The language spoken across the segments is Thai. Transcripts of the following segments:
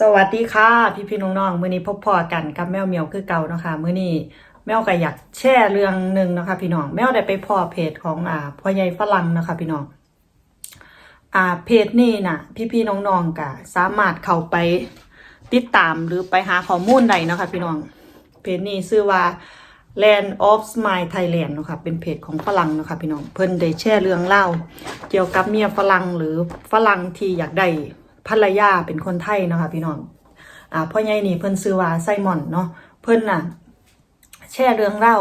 สวัสดีค่ะพี่พี่ๆน้องๆมื้อนี้พบพอกันกับแมวเมียวคือเก่าเนาะคะมื้อนี้แมวก็อยากแชร์เรื่องหนึ่งนะคะพี่น้องแมวได้ไปพอเพจของอ่าพ่อใหญ่ฝรั่งนะคะพี่น้องอ่าเพจนี้น่ะ พี่พี่ๆน้องๆก็สามารถเข้าไปติดตามหรือไปหาข้อมูลได้เนะคะพี่น้องเพจนี้ชื่อว่า Land of Smile Thailand นะคะเป็นเพจของฝรั่งนะคะพี่น้องเพิ่นได้แชร์เรื่องเล่า เกี่ยวกับเมียฝรั่งหรือฝรั่งที่อยากได้ ภรรยาเป็นคนไทยเนาะค่ะพี่น้องอ่าพ่อใหญ่นี่เพิ่นซื้อว่าไซมอนเนาะเพิ่นน่ะ แชร์เรื่องเล่า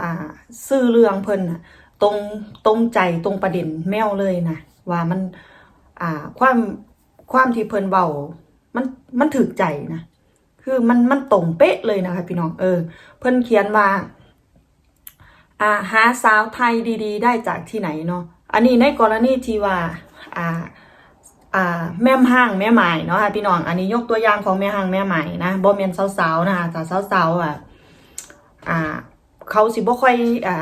อ่าซื้อเรื่องเพิ่นน่ะตรงตรงใจตรงประเด็นแมวเลยนะว่ามัน อ่าความความที่เพิ่นเบามันมันถึกใจนะคือมันมันตรงเป๊ะเลยนะคะพี่น้องเออ เพิ่นเขียนว่าอ่าหาสาวไทยดี ๆ ได้จากที่ไหนเนาะอันนี้ในกรณีที่ว่าอ่า แม่มห้างแม่ใหมายเนาะค่ะพี่น้อง อันนี้ยกตัวอย่างของแม่ห้างแม่ใหมายนะบ่แม่นสาวๆนะคะแต่สาวๆอะอ่า เขาสิบ่ค่อยอ่า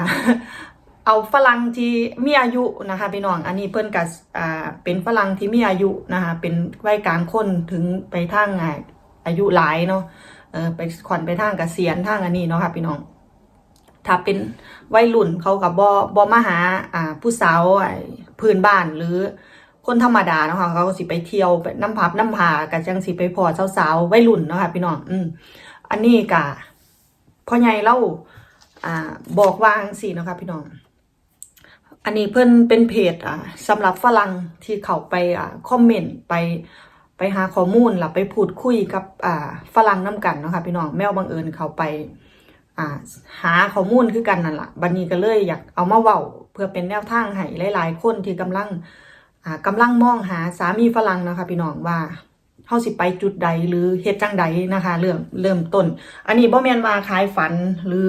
เอาฝรั่งที่มีอายุนะคะพี่น้องอันนี้เพิ่นกับอ่าเป็นฝรั่งที่มีอายุนะคะเป็นวัยกลางคนถึงไปทางอายุหลายเนาะเออไปขอนไปทางเกษียณทางอันนี้เนาะค่ะพี่น้อง ถ้าเป็นวัยรุ่นเขากับบอบอมาหาอ่าผู้สาวพื้นบ้านหรือ คนธรรมดาเนาะค่ะเขาสิไปเที่ยวไปน้ำพับน้ำผากันจังสิไปพอสาวๆวัยรุ่นเนาะค่ะพี่น้องอืมอันนี้กะพ่อใหญ่เล่าอ่า บอกวางสิเนาะค่ะพี่น้อง อันนี้เพิ่อนเป็นเพจอ่าสำหรับฝรั่งที่เขาไปอ่าคอมเมนต์ไปไปหาข้อมูลหรือไปพูดคุยกับอ่าฝรั่งน้ำกันเนาะค่ะพี่น้องแมวบังเอิญเขาไปอ่าหาข้อมูลคือกันนั่นแหละบันนี้ก็เลยอยากเอามาเว้าเพื่อเป็นแนวทางให้หลาย ๆ คนที่กำลัง กำลังมองหาสามีฝรั่งนะคะพี่น้องว่าเฮาสิไปจุดใดหรือเฮ็ดจังใดนะคะ เริ่มเริ่มต้น อันนี้บ่แมนว่าขายฝันหรือ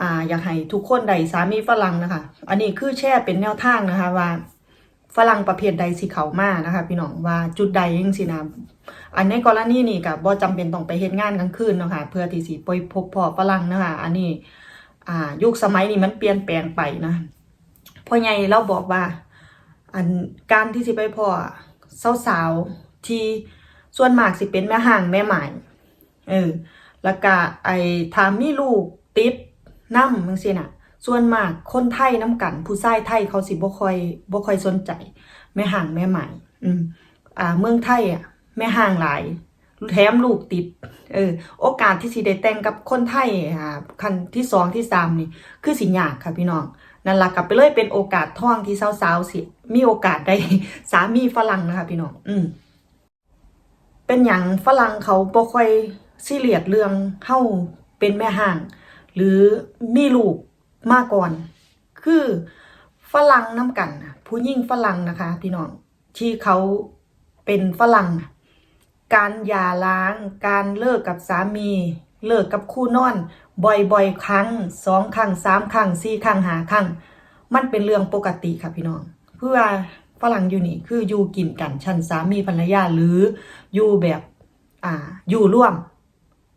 อ่าอยากให้ทุกคนได้สามีฝรั่งนะคะ อันนี้คือแช่เป็นแนวทางนะคะว่าฝรั่งประเภทใดสิเขามานะคะ พี่น้องว่าจุดใดยังสินะอันในกรณีนี้กับบ่จำเป็นต้องไปเฮ็ดงานกลางคืนนะคะเพื่อที่สิไปพบพ่อฝรั่งนะคะ อันนี้อ่ายุคสมัยนี้มันเปลี่ยนแปลงไปนะพ่อใหญ่เราบอกว่า อันการที่สิไปพ่อสาวๆที่ส่วนมากสิเป็นแม่ห่างแม่หมายเออแล้วก็ไอ้ถามมีลูกติดนำจังซี่น่ะ ส่วนมากคนไทยน้ำกัน ผู้ชายไทยเขาสิบ่ค่อยบ่ค่อยสนใจ แม่ห่างแม่หมายอืมอ่าเมืองไทยอะแม่ห่างหลายแถมลูกติด เออ โอกาสที่สิได้แต่งกับคนไทยอ่าคันที่สองที่สามนี่ คือสิยากค่ะพี่น้อง นั่นละกลับไปเลยเป็นโอกาสท่องที่สาวๆสิมีโอกาสได้สามีฝรั่งนะคะพี่น้องอืมเป็นอย่างฝรั่งเขาบ่ค่อยซีเรียสเรื่องเฮาเป็นแม่ห่าง หรือมีลูกมาก่อน คือฝรั่งน้ำกันผู้หญิงฝรั่งนะคะพี่น้องที่เขาเป็นฝรั่ง การหย่าร้าง การเลิกกับสามี เลิกกับคู่นอน บ่อยๆ ครั้งสองครั้งสามครั้งสี่ครั้งหาครั้ง มันเป็นเรื่องปกติค่ะพี่น้อง เพื่อฝรั่งอยู่นี่คืออยู่กินกันชันสามีภรรยาหรืออยู่แบบอ่าอยู่ร่วม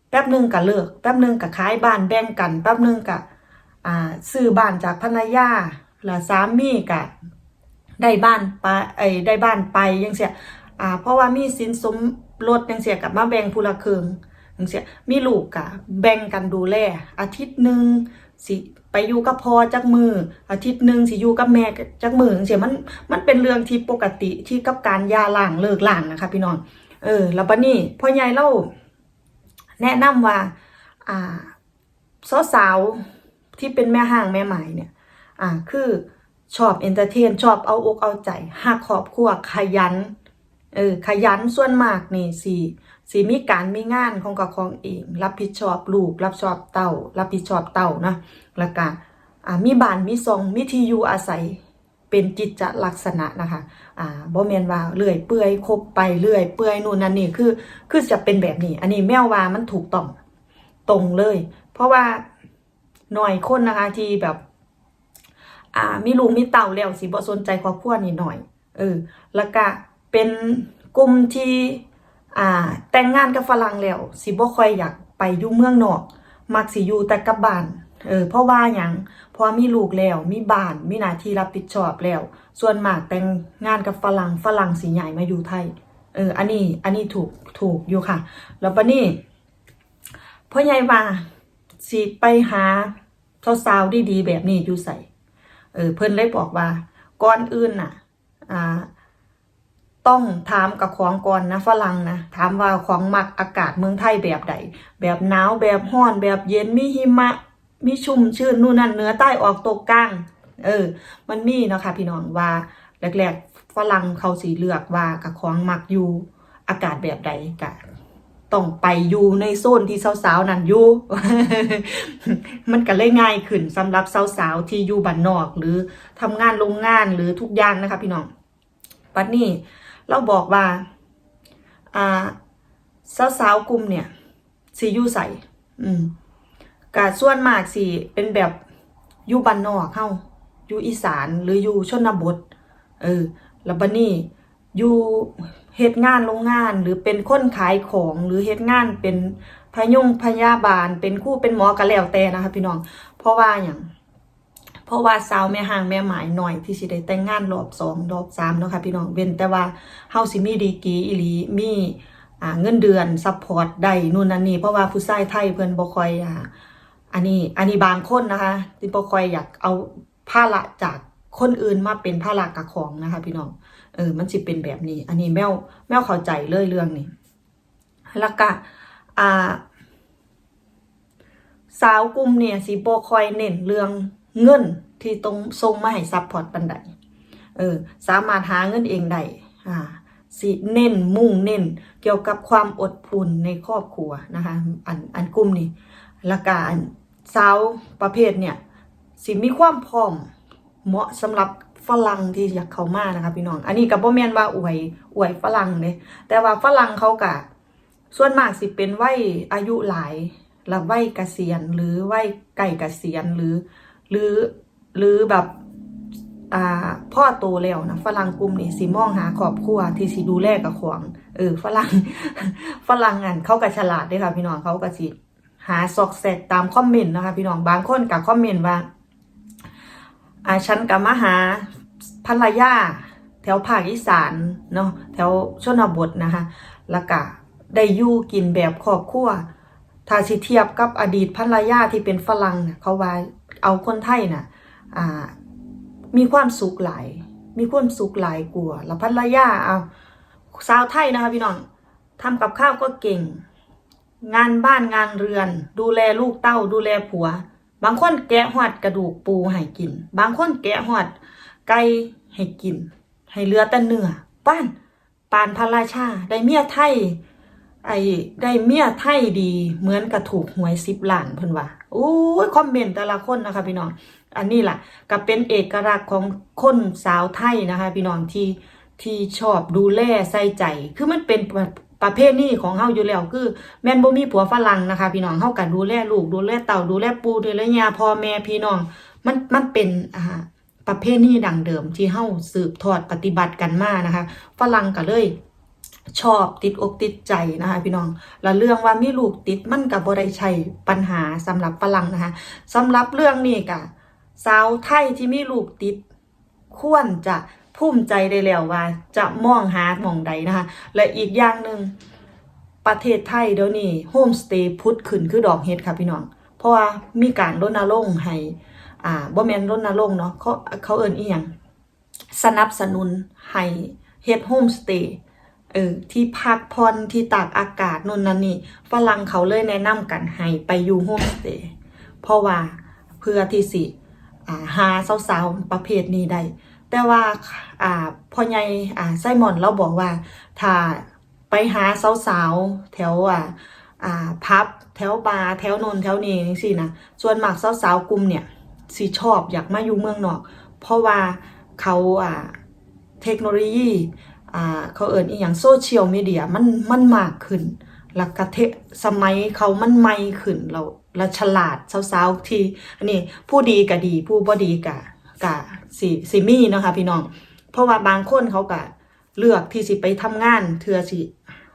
แป๊บหนึ่งก็เลิก แป๊บหนึ่งก็ขายบ้านแบ่งกัน แป๊บหนึ่งก็อ่าซื้อบ้านจากภรรยาแล้วสามีก็ได้บ้านไปไอ้ได้บ้านไปยังเสียอ่าเพราะว่ามีสินสมรสยังเสียกับมาแบ่งผู้ละครึ่งังเสียมีลูกกะแบ่งกันดูแล อาทิตย์หนึ่งสิไปอยู่กับพ่อจักมือ อาทิตย์หนึ่งสิอยู่กับแม่จักมือจังเสียมันมันเป็นเรื่องที่ปกติที่กับการยาหล้างเลิกหล้างนะคะพี่น้องเออแล้วบัดนี้พ่อใหญ่เล่าแนะนำว่า อ่าสาวๆที่เป็นแม่ห้างแม่หมายเนี่ย อ่าคือชอบเอนเตอร์เทนชอบเอาอกเอาใจหักครอบครัวขยัน เออขยันส่วนมากนี่สีสีมีการมีงานของกับของเอง รับผิดชอบลูก รับชอบเต้ารับผิดชอบเต้านะแล้วก็อ่ามีบ้านมีซองมีที่อยู่อาศัยเป็นจิตจลักษณะนะคะอ่าบ่แม่นว่าเลื่อยเปื่อยคบไปเลื่อยเปื่อยนู่นนั่นนี่คือคือจะเป็นแบบนี้ อันนี้แมวว่ามันถูกต้องตรงเลย เพราะว่าหน่อยคนนะคะที่แบบ อ่ามีลูกมีเต่าแล้วสิบ่สนใจครอบครัวนี่หน่อย เออ แล้วก็ เป็นกลุ่มที่อ่าแต่งงานกับฝรั่งแล้วสิบ่ค่อยอยากไปอยู่เมืองนอก มักสิอยู่แต่กับบ้านเออเพราะว่าหยังเพราะมีลูกแล้วมีบ้านมีหน้าที่รับผิดชอบแล้ว ส่วนมากแต่งงานกับฝรั่งฝรั่งสิใหญ่มาอยู่ไทยเอออันนี้อันนี้ถูกถูกอยู่ค่ะ แล้วปะนี่พ่อใหญ่ว่าสิไปหาสาวๆดีๆแบบนี้อยู่ใส่เออเพิ่นเลยบอกว่าก่อนอื่นน่ะ อ่า ต้องถามกับของก่อนนะฝรั่งนะถามว่าของมักอากาศเมืองไทยแบบใด แบบหนาวแบบร้อนแบบเย็นมีหิมะมีชุ่มชื้นนู่นนั่นเนื้อใต้ออกตกกลาง เออ มันมีเนาะค่ะพี่น้องว่าแรกๆฝรั่งเขาสีเลือกว่ากับของมักอยู่อากาศแบบใดกะต้องไปอยู่ในโซนที่สาวๆนั่นอยู่ มันก็เลยง่ายขึ้นสำหรับสาวๆที่อยู่บ้านนอก หรือทำงานโรงงานหรือทุกอย่างนะคะ พี่น้องปัดนี้ เราบอกว่าอ่าสาวๆกลุ่มเนี่ยสีอยู่ใสอืมกาส่วนมากสิเป็นแบบอยู่บ้านนอกเข้าอยู่อีสานหรืออยู่ชนบท เออ แล้วบัดนี้อยู่เฮ็ดงานโรงงานหรือเป็นคนขายของหรือเฮ็ดงานเป็นพยุงพยาบาล เป็นคู่เป็นหมอก็แล้วแต่นะคะพี่น้อง เพราะว่าอย่าง เพราะว่าสาวแม่ห่างแม่หมายหน่อยที่สิได้แต่งงานรอบสองรอบสามเนาะค่ะพี่น้องเว้นแต่ว่าเฮาสิมีดีกีอีหลีมีอ่าเงินเดือนซัพพอร์ตได้นู่นนั่นนี่เพราะว่าผู้ชายไทยเพิ่นบ่ค่อยอ่าอันนี้อันนี้บางคนนะคะที่บ่ค่อยอยากเอาภาระจากคนอื่นมาเป็นภาระกับของนะคะพี่น้องเออมันสิเป็นแบบนี้ อันนี้แมวแมวเข้าใจเลยเรื่องนี้แล้วก็อ่าสาวกลุ่มเนี่ยสิบ่คอยเน้นเรื่อง เงินที่ตรงส่งมาให้ซัพพอร์ตปันใดเออสามารถหาเงินเองได้อ่าสิเน้นมุ่งเน้น เกี่ยวกับความอดทนในครอบครัวนะคะอันอันกลุ่มนี้ละกอันสาวประเภทเนี่ยสิมีความพร้อมเหมาะสำหรับฝรั่งที่อยากเข้ามานะคะพี่น้อง อันนี้กับบ่แม่นว่าอวยอวยฝรั่งเด้แต่ว่าฝรั่งเขากะส่วนมากสิเป็นวัยอายุหลายและวัยเกษียณหรือวัยใกล้เกษียณหรือ หรือหรือแบบอ่าพ่อโตแล้วนะฝรั่งกลุ่มนี้สิมองหาครอบครัวที่สิดูแลกับขวางเออฝรั่งฝรั่งอันเขาก็ฉลาดด้วยค่ะ พี่น้องเขาก็สิหาซอกแซกตามคอมเมนต์นะคะ พี่น้องบางคนกับคอมเมนต์ว่าอ่าฉันกับมาหาภรรยาแถวภาคอีสานเนาะแถวชนบทนะคะแล้วก็ได้อยู่กินแบบครอบครัวถ้าสิเทียบกับอดีตภรรยาที่เป็นฝรั่งน่ะเขาว่า เอาคนไทยน่ะอ่ามีความสุขหลาย มีความสุขหลายกว่าแล้วภรรยาเอาสาวไทยนะคะพี่น้องทำกับข้าวก็เก่ง งานบ้านงานเรือน ดูแลลูกเต้า ดูแลผัว บางคนแกะหอดกระดูกปูให้กิน บางคนแกะหอดไก่ให้กิน ให้เลือแต่เนื้อป้านปานพระราชาได้เมียไทย ไอ้ได้เมียไทยดี เหมือนกับถูกหวยสิบล้านเพิ่นว่าโอ้ยคอมเมนต์แต่ละคนนะคะพี่น้องอันนี้ล่ะก็เป็นเอกลักษณ์ของคนสาวไทยนะคะ พี่น้องที่ที่ชอบดูแลใส่ใจ คือมันเป็นประเภทนี้ของเฮาอยู่แล้วคือ แม่นบ่มีผัวฝรั่งนะคะ พี่น้องเฮาก็ดูแลลูกดูแลเต่าดูแลปูดูแลยาพ่อแม่พี่น้อง มันมันเป็นอ่าประเภทนี้ดังเดิมที่เฮาสืบทอดปฏิบัติกันมานะคะฝรั่งก็เลย ชอบติดอกติดใจนะคะพี่น้อง แล้วเรื่องว่ามีลูกติดมันกับบ่ได้ใช่ปัญหาสำหรับฝรั่งนะคะสำหรับเรื่องนี้กะสาวไทยที่มีลูกติดควรจะภูมิใจได้แล้วว่า จะมองหาหมองใดนะคะ และอีกอย่างหนึ่งประเทศไทยเดี๋ยวนี้โฮมสเตย์พุทธขึ้นคือดอกเห็ดค่ะพี่น้อง เพราะว่ามีการรณรงค์ให้ อ่าบ่แมนรณรงค์เนาะเขาเขาเอิ้นอีหยังสนับสนุนให้เฮ็ดโฮมสเตย์ เออที่พักผ่อนที่ตากอากาศนู่นนั่นนี่ฝรั่งเขาเลยแนะนำกันให้ไปอยู่โฮมสเตย์เพราะว่าเพื่อที่สิาหาสาวๆประเภทนี้ได้แต่ว่าอ่าพ่อใหญ่อ่าไซมอนเราบอกว่า ถ้าไปหาสาวๆแถวอ่าอ่าพับแถวบาร์แถวนนแถวนี้สินะส่วนมากสาวๆกลุ่มเนี่ยสิชอบอยากมาอยู่เมืองนอก เพราะว่าเขาอ่าเทคโนโลยี เขาเอิญอีอย่างโซเชียลมีเดียมันมันมากขึ้นล้วก็เทสมัยเขามันใหม่ขึ้นเราและฉลาดสาวๆที่อันนี้ผู้ดีก็ดีผู้บ่ดีก็ก็สิสิมีเนาะคะพี่น้อง เพราะว่าบางคนเขาก็เลือกที่สิไปทำงานเทื่อสิ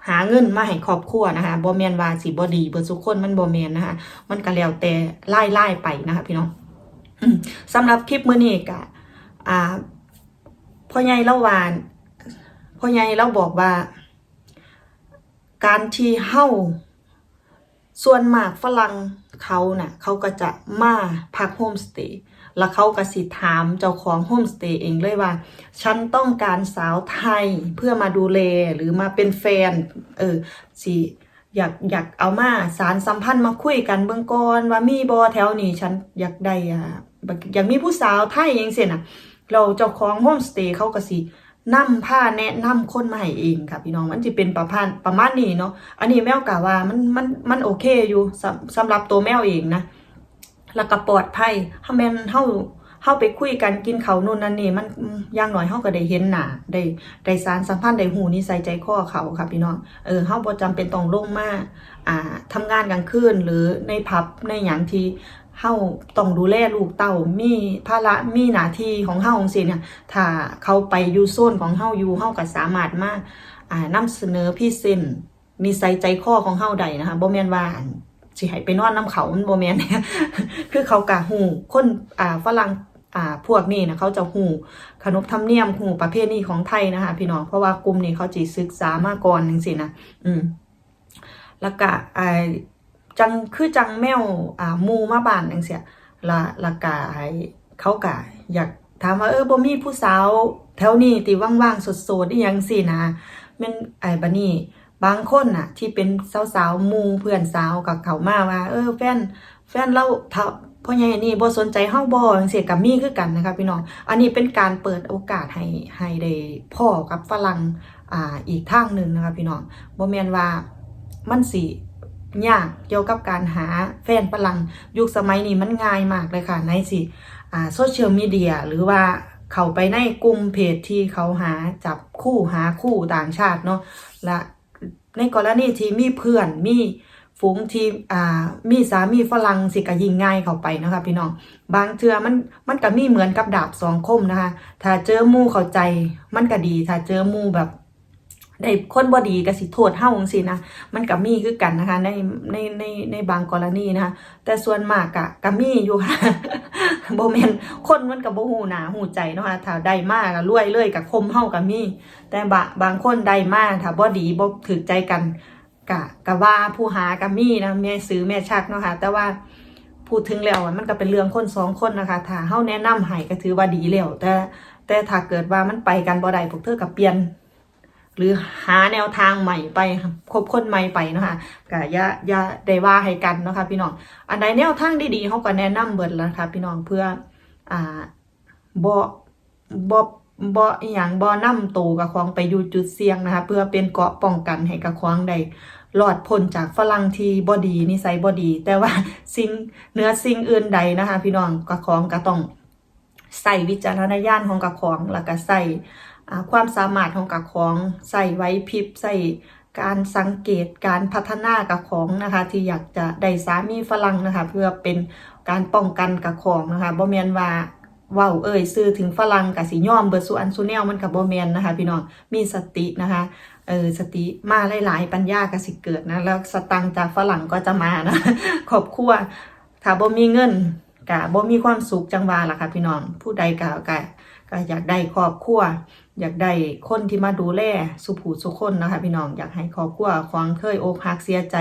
หาเงินมาให้ครอบครัวนะคะบ่แม่นว่าสิบ่ดีเบิดทุกคนมันบ่แม่นนะคะมันก็แล้วแต่ไล่ไล่ไปนะคะพี่น้องสำหรับคลิปมื้อนี้ก็อ่าพ่อใหญ่เล่าวาน พ่อใหญ่เราบอกว่า การที่เฮ้าส่วนมากฝรั่งเขาน่ะ เขาก็จะมาพักโฮมสเตย์แล้วเขาก็สิถามเจ้าของโฮมสเตย์เองเลยว่า ฉันต้องการสาวไทยเพื่อมาดูแลหรือมาเป็นแฟน เออสิอยากอยากเอามาสารสัมพันธ์มาคุยกันเบื้องก่อนว่ามีบอแถวนี้ฉันอยากได้อะอยากมีผู้สาวไทยยังเสียน่ะเราเจ้าของโฮมสเตย์เขาก็สิ นำผ้าแนะนำคนมาให้เองค่ะพี่น้องมันจะเป็นประมาณประมาณนี้เนาะอันนี้แมวกะว่ามันมันมันโอเคอยู่สำสำหรับตัวแมวเองนะแล้วก็ปลอดภัยถ้าแม่นเฮาเฮาไปคุยกันกินเขานู่นนั่นนี่มันอย่างน้อยเฮาก็ได้เห็นหน้าได้ได้สารสัมพันธ์ได้หูนิสัยใจคอเขาค่ะพี่น้องเออเฮาบ่จำเป็นต้องลงมาอ่าทำงานกลางคืนหรือในผับในหยังที่ เฮาต้องดูแลลูกเต้ามีภาระมีหน้าที่ของเฮาจังซี่เนี่ยถ้าเขาไปอยู่โซนของเฮาอยู่เฮาก็สามารถมาอ่านำเสนอพี่เซนนิสัยใจคอของเฮาได้นะคะบ่แม่นว่าสิให้ไปนอนน้ำเขามันบ่แม่นคือเขากะหูคนอ่าฝรั่งอ่าพวกนี้นะเขาจะหูขนบธรรมเนียมหูประเพณีของไทยนะคะพี่น้องเพราะว่ากลุ่มนี้เขาจีศึกษามาก่อนจังซี่นะอืมแล้วก็อ่า จังคือจังแมวอ่ามูมาบ้านจังซี่ละละก็ไอ้เขาก็อยากถามว่าเออบ่มีผู้สาวแถวนี้ติว่างๆสดๆอีหยังสินะม่นไอ้บัดนี้บางคนน่ะ ที่เป็นสาวๆมูเพื่อนสาวกับเขามาว่า เออ แฟนแฟนเราถ้าพ่อใหญ่นี่บ่สนใจเฮาบ่จังซี่ก็มีคือกันนะคะพี่น้อง อันนี้เป็นการเปิดโอกาสให้ให้ได้พ่อกับฝรั่งอ่าอีกทางหนึ่งนะคะพี่น้องบ่แม่นว่ามันสิ ยากเกี่ยวกับการหาแฟนฝรั่งยุคสมัยนี้มันง่ายมากเลยค่ะ ในสิอ่าโซเชียลมีเดียหรือว่าเขาไปในกลุ่มเพจที่เขาหาจับคู่หาคู่ต่างชาติเนาะและในกรณีที่มีเพื่อนมีฝูงที่อ่ามีสามีฝรั่งสิก็ยิงง่ายเข้าไปนะคะพี่น้อง บางเทื่อมันมันก็มีเหมือนกับดาบสองคมนะคะ ถ้าเจอมู่เข้าใจมันก็ดี ถ้าเจอมู่แบบ ได้คนบ่ดีก็สิโทษเฮ้าจังซี่นะมันก็มีคือกันนะคะ ในในในในบางกรณีนะคะแต่ส่วนมากก็ก็มีอยู่ค่ะโบ่แม่นคนมันก็บ่ฮู้หนาฮู้ใจเนาะค่ะถ้าได้มากก็รวยเลยก็คมเฮ้าก็มี แต่บะบางคนได้มากถ้าบ่ดีบ่ถึกใจกันกะกะว่าผู้หากะมีนะแม่ซื้อแม่ชักเนาะค่ะแต่ว่าพูดถึงแล้วมันก็เป็นเรื่องคนสองคนนะคะถ้าเฮ้าแนะนำให้ก็ถือว่าดีแล้วแต่แต่ถ้าเกิดว่ามันไปกันบ่ได้พวกเธอก็เปลี่ยน หรือหาแนวทางใหม่ไปคบคนใหม่ไปนะคะก็อย่าอย่าได้ว่าให้กันนะคะพี่น้องอันใดแนวทางดีๆเขาก็แนะนำเบิดแล้วค่ะพี่น้องเพื่ออ่าบ่บ่บ่อหย่างบ่นำตูกับควงไปอยู่จุดเสี่ยงนะคะ เพื่อเป็นเกาะป้องกันให้กับควงได้รอดพ้นจากฝรั่งที่บ่ดีนิสัยบ่ดี แต่ว่าสิ่งเนื้อสิ่งอื่นใดนะคะ พี่น้องกับควงก็ต้องใส่วิจารณญาณของกับควงแล้วก็ใส่ ความสามารถของกับของใส่ไว้พริบใส่การสังเกตการพัฒนากับของนะคะ ที่อยากจะได้สามีฝรั่งนะคะ เพื่อเป็นการป้องกันกับของนะคะบ่แมนว่าเว้าเอ่ยซื้อถึงฝรั่งกับสิย่อมเบิดสุอันสุแนวมันกับบ่แมนนะคะ พี่น้องมีสตินะคะเออสติมาหลาย ๆ ปัญญาก็สิเกิดนะแล้วสตังจากฝรั่งก็จะมานะครอบครัวถ้าบ่มีเงินกะบ่มีความสุขจังว่าล่ะค่ะพี่น้องผู้ใดกะกะก็อยากได้ครอบครัว อยากได้คนที่มาดูแลสุผูสุคนนะคะพี่น้องอยากให้ครอบครัวของเคยโอกหักเสียใจ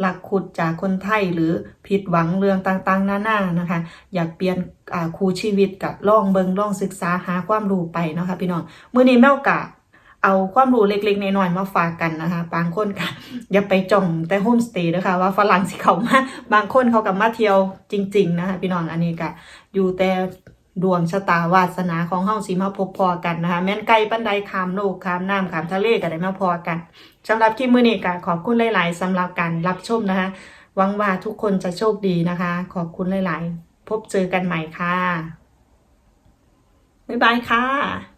หลักขุดจากคนไทยหรือผิดหวังเรื่องต่างๆ นานานะคะ อยากเปลี่ยนอ่าคู่ชีวิตกับล่องเบิงล่องศึกษาหาความรู้ไปนะคะพี่น้องมื้อนี้แม่กะเอาความรู้เล็กๆน้อยๆมาฝากกันนะคะ บางคนก็อย่าไปจ้องแต่โฮมสเตย์นะคะว่าฝรั่งสิเขามาบางคนเขากับมาเที่ยวจริง ๆ นะคะพี่น้องอันนี้ก็อยู่แต่ ดวงชะตาวาสนาของเฮาสิมาพบพอกันนะคะ แม่นไกลปันไดขามโลกขามน้ำขามทะเลก็ได้มาพอกันสำหรับคลิปมื้อนี้ก็ขอบคุณหลาย ๆสำหรับการรับชมนะคะหวังว่าทุกคนจะโชคดีนะคะ ขอบคุณหลาย ๆ พบเจอกันใหม่ค่ะบ๊ายบายค่ะ